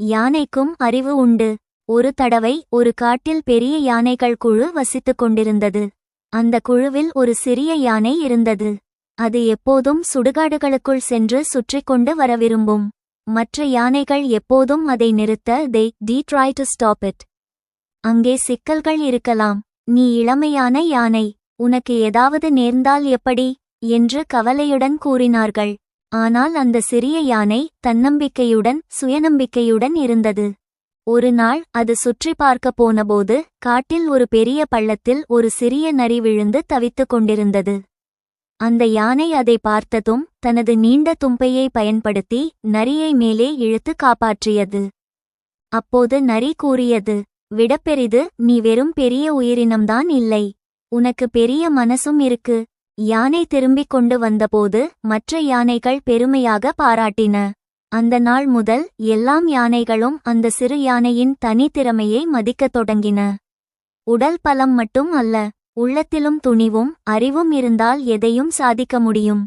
யானைக்கும் அறிவு உண்டு. ஒரு தடவை ஒரு காட்டில் பெரிய யானைகள் குழு வசித்துக் கொண்டிருந்தது. அந்த குழுவில் ஒரு சிறிய யானை இருந்தது. அது எப்போதும் சுடுகாடுகளுக்குள் சென்று சுற்றிக் கொண்டு வர விரும்பும் மற்ற யானைகள் எப்போதும் அதை நிறுத்த they'd try to stop it அங்கே சிக்கல்கள் இருக்கலாம். நீ இளமையான யானை உனக்கு ஏதாவது நேர்ந்தால் எப்படி? என்று கவலையுடன் கூறினார்கள். ஆனால் அந்த சிறிய யானை தன்னம்பிக்கையுடன் சுயநம்பிக்கையுடன் இருந்தது. ஒரு நாள் அது சுற்றி பார்க்கப் போனபோது காட்டில் ஒரு பெரிய பள்ளத்தில் ஒரு சிறிய நரி விழுந்து தவித்துக் கொண்டிருந்தது. அந்த யானை அதை பார்த்ததும் தனது நீண்ட தும்பையை பயன்படுத்தி நரியை மேலே இழுத்து காப்பாற்றியது. அப்போது நரி கூறியது விடப்பெரிது நீ வெறும் பெரிய உயிரினம்தான் இல்லை. உனக்கு பெரிய மனசும் இருக்கு. யானை திரும்பிக் கொண்டு வந்தபோது மற்ற யானைகள் பெருமையாக பாராட்டின. அந்த நாள் முதல் எல்லாம் யானைகளும் அந்த சிறு யானையின் தனித்திறமையை மதிக்கத் தொடங்கின. உடல் பலம் மட்டும் அல்ல உள்ளத்திலும் துணிவும் அறிவும் இருந்தால் எதையும் சாதிக்க முடியும்.